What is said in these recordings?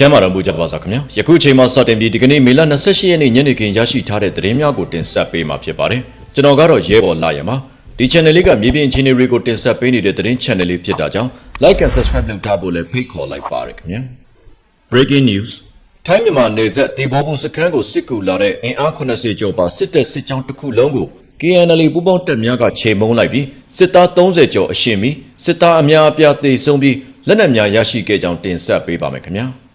ကျမ်းမာတော်မူကြပါစားခင်ဗျာယခုချိန်မှာစတင်ပြီးဒီကနေ့မေလ28ရက်နေ့ညနေခင်းရရှိထားတဲ့သတင်းများကိုတင်ဆက်ပေးမှာဖြစ်ပါတယ်ကျွန်တော်ကတော့ရဲဘော်လာရမှာဒီ channel လေးကမြေပြင်အခြေအနေတွေကိုတင်ဆက်ပေးနေတဲ့သတင်း channel လေးဖြစ်တာကြောင့် like and subscribe လုပ်ထားဖို့လည်းဖိတ်ခေါ်လိုက်ပါရခင်ဗျာ breaking news ထိုင်းမြန်မာနယ်စပ်တေဘောဘုံစခန်းကိုစစ်ကူလာတဲ့အင်အား80ကျော်ပါစစ်တပ်စစ်ကြောင်းတစ်ခုလုံးကို KNL ပူးပေါင်းတပ်များကချိန်မုံလိုက်ပြီးစစ်သား30ကျော်အရှင်ပြီးစစ်သားအများအပြားသေဆုံးပြီးလက်နက်များရရှိခဲ့ကြောင်းတင်ဆက်ပေးပါမယ်ခင်ဗျာ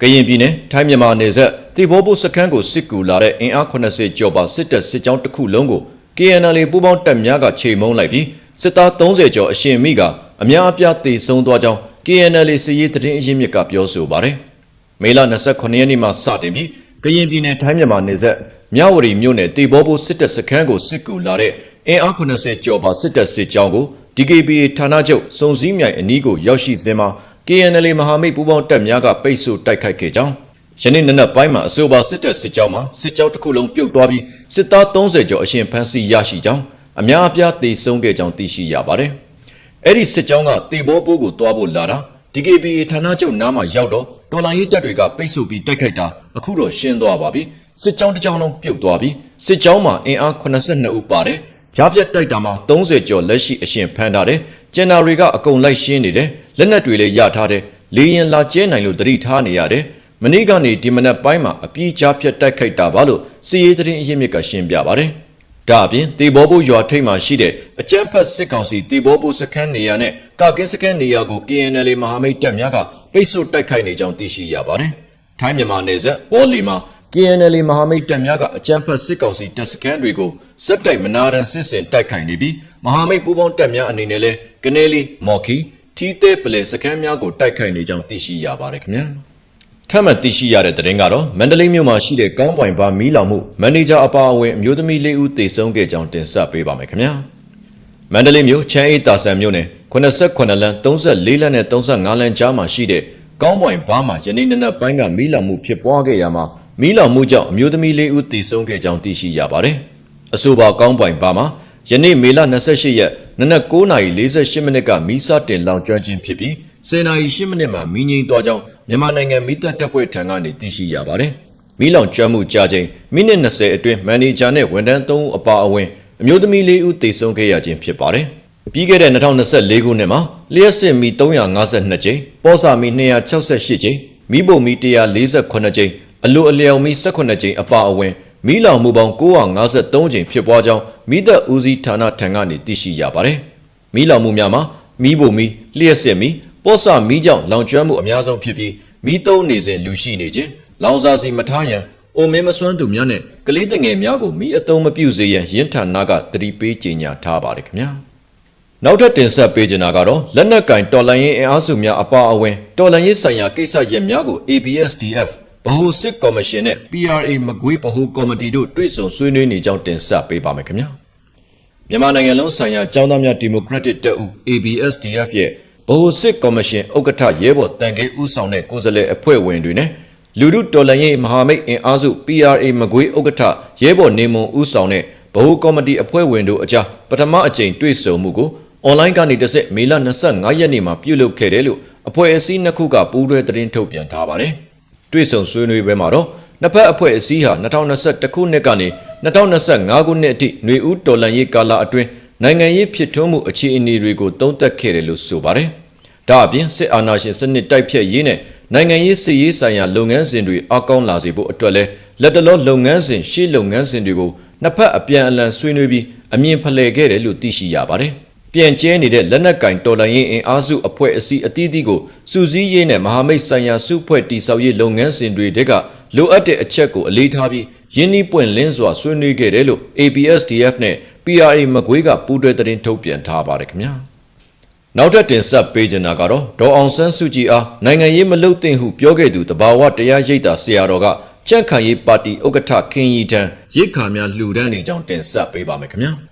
ကရင်ပြည်နယ်ထိုင်းမြန်မာနယ်စပ်တေဘောဘုစခန်းကိုစစ်ကူလာတဲ့အင်အား80ကျော်ပါစစ်တပ်စစ်ကြောင်းတစ်ခုလုံးကို KNL ပူးပေါင်းတပ်များကချိန်မုံလိုက်ပြီးစစ်သား30ကျော်အရှင်မိကအများအပြားသေဆုံးသွားကြောင်း KNL စစ်ရေးသတင်းအရင်းမြစ်ကပြောဆိုပါတယ်။မေလ29ရက်နေ့မှစတင်ပြီးကရင်ပြည်နယ်ထိုင်းမြန်မာနယ်စပ်မြဝတီမြို့နယ်တေဘောဘုစစ်တပ်စခန်းကိုစစ်ကူလာတဲ့အင်အား80ကျော်ပါစစ်တပ်စစ်ကြောင်းကို DKBA ဌာနချုပ်စုံစည်းမြိုင်အနီးကိုရောက်ရှိစဉ်မှာ KNL မဟာမိတ်ပူးပေါင်းတပ်များကပိတ်ဆို့တိုက်ခိုက်ခဲ့ကြောင်းယနေ့နနက်ပိုင်းမှာအဆိုပါစစ်တပ်စစ်ကြောင်းမှာစစ်ကြောင်းတစ်ခုလုံးပြုတ်သွားပြီးစစ်သား30ကျော်အရှင်ဖမ်းဆီးရရှိကြောင်းအများအပြားသေဆုံးခဲ့ကြောင်းသိရှိရပါတယ်။အဲ့ဒီစစ်ကြောင်းကတေဘောပိုးကိုတွားဖို့လာတာ DKBA ဌာနချုပ်နားမှာရောက်တော့တော်လိုင်းရေးတပ်တွေကပိတ်ဆို့ပြီးတိုက်ခိုက်တာအခုတော့ရှင်းသွားပါပြီ။စစ်ကြောင်းတစ်ကြောင်းလုံးပြုတ်သွားပြီးစစ်ကြောင်းမှာအင်အား82ဦးပါတယ်။ကြားပြတ်တိုက်တာမှာ30ကျော်လက်ရှိအရှင်ဖမ်းထားတယ်။ကျန်နာတွေကအကုန်လိုက်ရှင်းနေတယ်။ လက်နက်တွေလည်းရထားတယ်။လေရင်လာကျဲနိုင်လို့တတိထားနေရတယ်။မနေ့ကနေဒီမနက်ပိုင်းမှာအပြေးကြားပြတ်တိုက်ခိုက်တာပါလို့စီရေးသတင်းအရင်းမြစ်ကရှင်းပြပါတယ်။ဒါအပြင်တေဘောဘိုးရွာထိပ်မှာရှိတဲ့အကျန်းဖတ်စစ်ကောင်စီတေဘောဘိုးစခန်းနေရာနဲ့ကာကင်းစခန်းနေရာကို KNL မဟာမိတ်တပ်များကပိတ်ဆို့တိုက်ခိုက်နေကြောင်းသိရှိရပါတယ်။ထိုင်းမြန်မာနယ်စပ်ပေါ်လီမှာ KNL မဟာမိတ်တပ်များကအကြမ်းဖက်စစ်ကောင်စီတပ်စခန်းတွေကိုစက်တိုက်မနာရန်စစ်စင်တိုက်ခိုက်နေပြီးမဟာမိတ်ပူးပေါင်းတပ်များအနေနဲ့လည်းကနေလီမော်ခီ ထီသေးပလေစခန်းများကိုတိုက်ခိုက်နေကြောင်းသိရှိရပါတယ်ခင်ဗျာထပ်မံသိရှိရတဲ့သတင်းကတော့မန္တလေးမြို့မှာရှိတဲ့ကောင်းပွိုင်ဘာမီးလောင်မှုမန်နေဂျာအပါအဝင်အမျိုးသမီး၄ဦးသေဆုံးခဲ့ကြောင်းတင်ဆက်ပေးပါမယ်ခင်ဗျာမန္တလေးမြို့ချမ်းအေးတာဆန်မြို့နယ်89လမ်း34လမ်းနဲ့35လမ်းကြားမှာရှိတဲ့ကောင်းပွိုင်ဘာမှာယနေ့နနက်ပိုင်းကမီးလောင်မှုဖြစ်ပွားခဲ့ရမှာမီးလောင်မှုကြောင့်အမျိုးသမီး၄ဦးသေဆုံးခဲ့ကြောင်းသိရှိရပါတယ်။အဆိုပါကောင်းပွိုင်ဘာမှာယနေ့မေလ28ရက် နနက်9:48မိနစ်ကမီးစတင်လောင်ကျွမ်းခြင်းဖြစ်ပြီး10:08မိနစ်မှာမီးငြိမ်းသွားကြောင်းမြန်မာနိုင်ငံမီးတပ်တပ်ဖွဲ့ထံကနေသိရှိရပါတယ်။မီးလောင်ကျွမ်းမှုကြာချိန်မိနစ်20အတွင်းမန်နေဂျာနဲ့ဝန်ထမ်း3ဦးအပါအဝင်အမျိုးသမီး၄ဦးသေဆုံးခဲ့ရခြင်းဖြစ်ပါတယ်။ပြီးခဲ့တဲ့2024ခုနှစ်မှာလျှက်စစ်မီ352ကြိမ်၊ပေါ်စာမီ268ကြိမ်၊မီးပုံမီ148ကြိမ်အလိုအလျော်မီ18ကြိမ်အပါအဝင် မီးလောင်မှုပေါင်း953ကြိမ်ဖြစ်ပွားကြောင်းမိသက်ဦးစီးဌာနထံကနေသိရှိရပါတယ်။မီးလောင်မှုများမှာမီးပုံမီလျှက်စစ်မီပေါ်စာမီးကြောင့်လောင်ကျွမ်းမှုအများဆုံးဖြစ်ပြီးမီးသုံးနေစဉ်လူရှိနေခြင်းလောင်စာစီမထားရန်အိုမင်းမစွမ်းသူများနဲ့ကလေးတငယ်များကိုမိအသုံးမပြုစေရန်ရင်းဌာနကတတိပေးကြေညာထားပါတယ်ခင်ဗျာနောက်ထပ်တင်ဆက်ပေးချင်တာကတော့လက်နက်ကင်တော်လန်ရင်အင်အားစုများအပါအဝင်တော်လန်ရေးဆိုင်ရာကိစ္စရပ်များကို ABSDF ဗဟိုစစ်ကော်မရှင်နဲ့ PRA မကွေးဗဟိုကော်မတီတို့တွေ့ဆုံဆွေးနွေးနေကြောင်းတင်ဆက်ပေးပါမယ်ခင်ဗျာမြန်မာနိုင်ငံလုံးဆိုင်ရာကျောင်းသားများဒီမိုကရက်တစ်တပ်ဦး ABSDF ရဲ့ဗဟိုစစ်ကော်မရှင်ဥက္ကဋ္ဌရဲဘော်တန်ကေးဦးဆောင်တဲ့ကိုယ်စားလှယ်အဖွဲ့ဝင်တွေနဲ့လူထုတော်လှန်ရေးမဟာမိတ်အင်အားစု PRA မကွေးဥက္ကဋ္ဌရဲဘော်နေမွန်ဦးဆောင်တဲ့ဗဟိုကော်မတီအဖွဲ့ဝင်တို့အကြားပထမအကြိမ်တွေ့ဆုံမှုကိုအွန်လိုင်းကနေတစ်ဆက်မေလ25ရက်နေ့မှာပြုလုပ်ခဲ့တယ်လို့အဖွဲ့အစည်းနှစ်ခုကပူးတွဲသတင်းထုတ်ပြန်ထားပါတယ်။ တွေ့ဆုံဆွေးနွေးပွဲမှာတော့နှစ်ဖက်အဖွဲ့အစည်းဟာ2021ခုနှစ်ကနေ2025ခုနှစ်အထိຫນွေဦးတော်လှန်ရေးကာလအတွင်းနိုင်ငံရေးဖြစ်ထွန်းမှုအခြေအနေတွေကိုသုံးသပ်ခဲ့တယ်လို့ဆိုပါတယ်။ဒါအပြင်စစ်အာဏာရှင်စနစ်တိုက်ဖျက်ရေးနဲ့နိုင်ငံရေးစစ်ရေးဆိုင်ရာလုပ်ငန်းစဉ်တွေအကောင်းလာစေဖို့အတွက်လဲလက်တလောလုပ်ငန်းစဉ်ရှေ့လုပ်ငန်းစဉ်တွေကိုနှစ်ဖက်အပြန်အလှန်ဆွေးနွေးပြီးအမြင်ဖလှယ်ခဲ့တယ်လို့သိရှိရပါတယ်။ ပြန်ကျဲနေတဲ့လက်နက်ကင်တော်လှန်ရေးအင်အားစုအဖွဲ့အစည်းအသီးသီးကိုစူးစီးရေးနဲ့မဟာမိတ်ဆိုင်ရာစုဖွဲ့တည်ဆောက်ရေးလုပ်ငန်းစဉ်တွေတဲကလိုအပ်တဲ့အချက်ကိုအလေးထားပြီးရင်းနှီးပွင့်လင်းစွာဆွေးနွေးခဲ့တယ်လို့ ABSDF နဲ့ PRA မကွေးကပူးတွဲသတင်းထုတ်ပြန်ထားပါတယ်ခင်ဗျာနောက်ထပ်တင်ဆက်ပေးချင်တာကတော့ဒေါ်အောင်ဆန်းစုကြည်အားနိုင်ငံရေးမလုပ်သင့်ဟုပြောခဲ့သူတဘာဝတရားရိပ်တာဆရာတော်ကကြန့်ခိုင်ရေးပါတီဥက္ကဋ္ဌခင်ရီထံရိတ်ခါများလှူဒန်းနေကြောင်းတင်ဆက်ပေးပါမယ်ခင်ဗျာ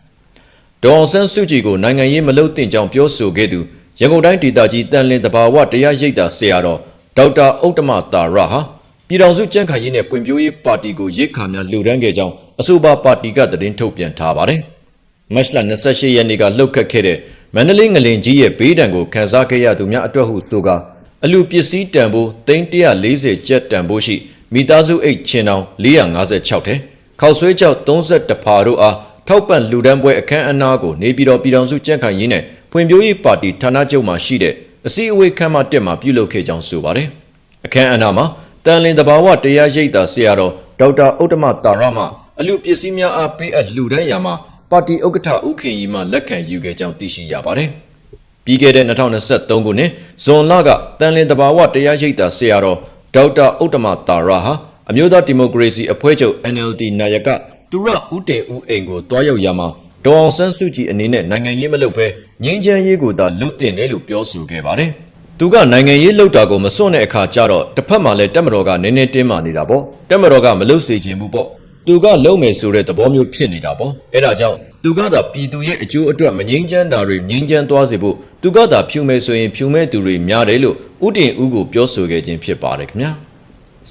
ဒေါ်အောင်ဆန်းစုကြည်ကိုနိုင်ငံရေးမလုပ်သင့်ကြောင်းပြောဆိုခဲ့သူရန်ကုန်တိုင်းဒေသကြီးတန်လင်းတဘာဝတရားရိပ်တာဆရာတော်ဒေါက်တာဥတ္တမတာရဟာပြည်ထောင်စုကြံ့ခိုင်ရေးနဲ့ပွင့်ပြိုးရေးပါတီကိုရိတ်ခါများလှူဒန်းခဲ့ကြောင်းအဆိုပါပါတီကသတင်းထုတ်ပြန်ထားပါတယ်။မတ်လ28ရက်နေ့ကလှုပ်ခတ်ခဲ့တဲ့မန္တလေးငလင်ကြီးရဲ့ဘေးဒဏ်ကိုခံစားခဲ့ရသူများအတွက်ဟုဆိုကာအလူပစ္စည်းတန်ဖိုး340ကျပ်တန်ဖိုးရှိမိသားစုအိတ်ချင်းတောင်456ထဲခောက်ဆွဲကြောက်31ဖာတို့အား ထောက်ပံ့လူဒန်းပွဲအခမ်းအနားကိုနေပြည်တော်ပြည်တော်စုကြံ့ခိုင်ရေးနဲ့ဖွံ့ဖြိုးရေးပါတီဌာနချုပ်မှရှိတဲ့အစည်းအဝေးခန်းမတက်မှာပြုလုပ်ခဲ့ကြောင်းဆိုပါတယ်။အခမ်းအနားမှာတန်လင်တဘာဝတရားရိပ်သာဆရာတော်ဒေါက်တာဥတ္တမတာရမအလူပစ္စည်းများအားပေးအပ်လူဒန်းရာမှာပါတီဥက္ကဋ္ဌဦးခင်ကြီးမှလက်ခံယူခဲ့ကြောင်းသိရှိရပါတယ်။ပြီးခဲ့တဲ့2023ခုနှစ်ဇွန်လကတန်လင်းတဘာဝတရားရိပ်သာဆရာတော်ဒေါက်တာဥတ္တမတာရဟာအမျိုးသားဒီမိုကရေစီအဖွဲ့ချုပ် NLD နာယက သူရဦးတင်ဦးအိမ်ကိုတွားရောက်ရမှာဒေါအောင်ဆန်းစုကြည်အနေနဲ့နိုင်ငံရေးမလုပ်ဘဲငြင်းချမ်းရေးကိုသာလုပ်တင်တယ်လို့ပြောဆိုခဲ့ပါတယ်။သူကနိုင်ငံရေးလုပ်တာကိုမစွန့်တဲ့အခါကျတော့တစ်ဖက်မှာလည်းတက်မတော်ကနည်းနည်းတင်းမာနေတာပေါ့။တက်မတော်ကမလုပ်စေချင်ဘူးပေါ့။သူကလုံမယ်ဆိုတဲ့သဘောမျိုးဖြစ်နေတာပေါ့အဲ့ဒါကြောင့်သူကသာပြည်သူရဲ့အကျိုးအတွက်မငြိမ်းချမ်းတာတွေငြိမ်းချမ်းသွားစေဖို့သူကသာဖြူမယ်ဆိုရင်ဖြူမဲ့သူတွေများတယ်လို့ဥတင်ဦးကိုပြောဆိုခဲ့ခြင်းဖြစ်ပါတယ်ခင်ဗျာ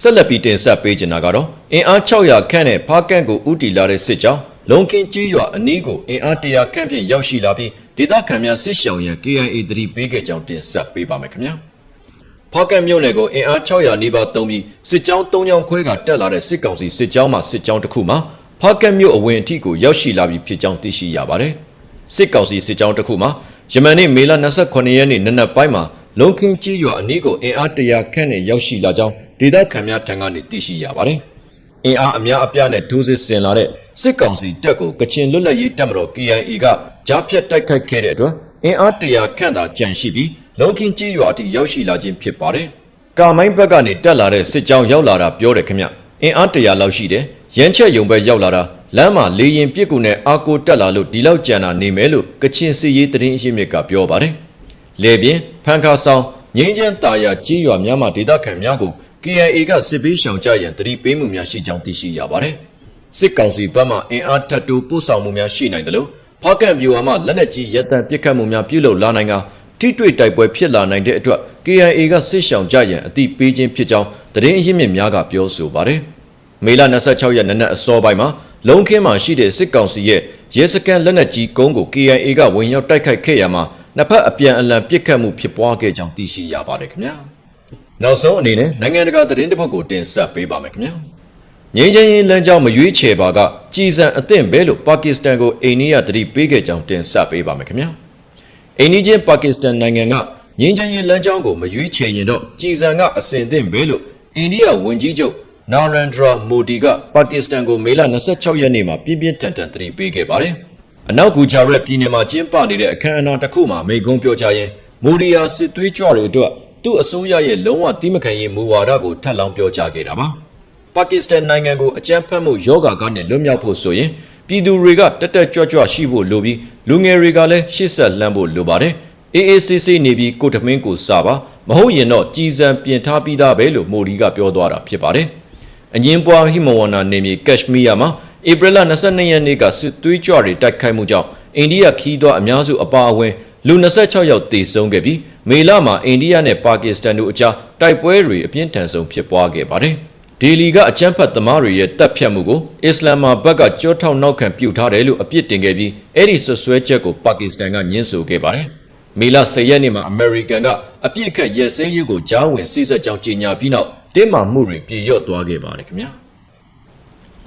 ဆက်လက်ပြီးတင်ဆက်ပေးချင်တာကတော့အင်အား600ခန့်နဲ့ဖားကန့်ကိုဥတီလာတဲ့စစ်ကြောင်းလုံခင်းကြီးရွာအနီးကိုအင်အား100ခန့်ဖြင့်ရောက်ရှိလာပြီးဒေသခံများစစ်ရှောင်ရန် KIA တတိပေးခဲ့ကြောင်းတင်ဆက်ပေးပါမယ်ခင်ဗျာဖောက်ကတ်မြို့နယ်ကိုအင်အား600နီးပါးတုံးပြီးစစ်ကြောင်း၃ကြောင်းခွဲကတက်လာတဲ့စစ်ကောင်စီစစ်ကြောင်းမှစစ်ကြောင်းတစ်ခုမှာဖောက်ကတ်မြို့အဝင်အထိကိုရောက်ရှိလာပြီဖြစ်ကြောင်းသိရှိရပါတယ်။စစ်ကောင်စီစစ်ကြောင်းတစ်ခုမှာယမန်နေ့မေလ28ရက်နေ့နနက်ပိုင်းမှာ လုံခင်းကြီးရွာအနီးကိုအင်အား100ခန့်နဲ့ရောက်ရှိလာကြောင်းဒေသခံများထံကနေသိရှိရပါတယ်။အင်အားအများအပြားနဲ့ဒိုးစစ်ဆင်လာတဲ့စစ်ကောင်စီတပ်ကိုကချင်လွတ်လပ်ရေးတပ်မတော် KIA ကကြားဖြတ်တိုက်ခိုက်ခဲ့တဲ့အတွက်အင်အား100ခန့်သာကြန့်ရှိပြီးလုံခင်းကြီးရွာအထိရောက်ရှိလာခြင်းဖြစ်ပါတယ်။ကာမိုင်းဘက်ကနေတက်လာတဲ့စစ်ကြောင်းရောက်လာတာပြောတယ်ခင်ဗျ။အင်အား100လောက်ရှိတယ်။ရန်ချက်ယုံဘက်ရောက်လာတာလမ်းမှာလေရင်ပြစ်ကူနဲ့အာကိုတက်လာလို့ဒီလောက်ကြံတာနေမယ်လို့ကချင်စီရေးတရင်အရှိမြစ်ကပြောပါတယ်။လေပြင်း ဖန်ခါဆောင်ငင်းချမ်းတာယာကြီးရွာများမှာဒေသခံများကို KIA ကစစ်ပေးရှောင်ကြရန်တတိပေးမှုများရှိကြောင်းသိရှိရပါတယ်။စစ်ကောင်စီဘက်မှအင်အားထပ်တိုးပို့ဆောင်မှုများရှိနိုင်တယ်လို့ဖောက်ကန်ပြူဟာမှလက်နက်ကြီးရက်တံပစ်ခတ်မှုများပြုလုပ်လာနိုင်ကထိတွေ့တိုက်ပွဲဖြစ်လာနိုင်တဲ့အတွက် KIA ကစစ်ရှောင်ကြရန်အတိပေးခြင်းဖြစ်ကြောင်းသတင်းအရင်းမြစ်များကပြောဆိုပါတယ်။မေလ26ရက်နေ့နက်အစောပိုင်းမှာလုံခင်းမှာရှိတဲ့စစ်ကောင်စီရဲ့ရဲစခန်းလက်နက်ကြီးကုန်းကို KIA ကဝင်ရောက်တိုက်ခိုက်ခဲ့ရမှာ နှစ်ဖက်အပြန်အလှန်ပစ်ခတ်မှုဖြစ်ပွားခဲ့ကြောင်းသိရှိရပါတယ်ခင်ဗျာ။နောက်ဆုံးအနေနဲ့နိုင်ငံတကာသတင်းတစ်ပုဒ်ကိုတင်ဆက်ပေးပါမယ်ခင်ဗျာ။ငင်းချင်းရင်လမ်းကြောင်းမရွေးချယ်ပါကကြည်စံအသင့်ပဲလို့ပါကစ္စတန်ကိုအိန္ဒိယတတိပေးခဲ့ကြောင်းတင်ဆက်ပေးပါမယ်ခင်ဗျာအိန္ဒိချင်းပါကစ္စတန်နိုင်ငံကငင်းချင်းရင်လမ်းကြောင်းကိုမရွေးချယ်ရင်တော့ကြည်စံကအစင်သင့်ပဲလို့အိန္ဒိယဝန်ကြီးချုပ်နာရန်ဒရာမိုဒီကပါကစ္စတန်ကိုမေလ26ရက်နေ့မှာပြင်းပြင်းထန်ထန်တတိပေးခဲ့ပါတယ် အနောက်ဂူဂျာရက်ပြည်နယ်မှာကျင်းပနေတဲ့အခမ်းအနားတစ်ခုမှာမိန့်ခွန်းပြောကြားရင်းမိုဒီယာစစ်သွေးကြွတွေအတွက်သူ့အစိုးရရဲ့လုံးဝတိမခံရေးမူဝါဒကိုထပ်လောင်းပြောကြားခဲ့တာပါပါကစ္စတန်နိုင်ငံကိုအကြမ်းဖက်မှုယောဂါကနေလွတ်မြောက်ဖို့ဆိုရင်ပြည်သူတွေကတက်တက်ကြွကြွရှိဖို့လိုပြီးလူငယ်တွေကလည်းရှေ့ဆက်လှမ်းဖို့လိုပါတယ်။ AACC နေပြီးကိုတမင်းကိုစာပါမဟုတ်ရင်တော့ကြည်စံပြင်ထားပြီးသားပဲလို့မိုဒီကပြောသွားတာဖြစ်ပါတယ်။အငင်းပွားဟိမဝန္နာနေမြေကက်ရှမီးယားမှာ ဧပြီလ22ရက်နေ့ကစစ်သွေးကြွတွေတိုက်ခိုက်မှုကြောင့်အိန္ဒိယခီးသွွားအများစုအပါအဝင်လူ26ယောက်သေဆုံးခဲ့ပြီးမေလမှာအိန္ဒိယနဲ့ပါကစ္စတန်တို့အကြားတိုက်ပွဲတွေအပြင်းထန်ဆုံးဖြစ်ပွားခဲ့ပါတယ်။ဒေလီကအကြမ်းဖက်သမားတွေရဲ့တပ်ဖြတ်မှုကိုအစ္စလာမာဘတ်ကကြောထောက်နောက်ခံပြုထားတယ်လို့အပြစ်တင်ခဲ့ပြီးအဲ့ဒီဆွဆွဲချက်ကိုပါကစ္စတန်ကညှင်းဆိုခဲ့ပါတယ်။မေလ10ရက်နေ့မှာအမေရိကန်ကအပြစ်ခတ်ရဲစဲရေးကိုကြားဝင်စိစက်ကြောင်းကြေညာပြီးနောက်တင်းမာမှုတွေပြေလျော့သွားခဲ့ပါတယ်ခင်ဗျာ။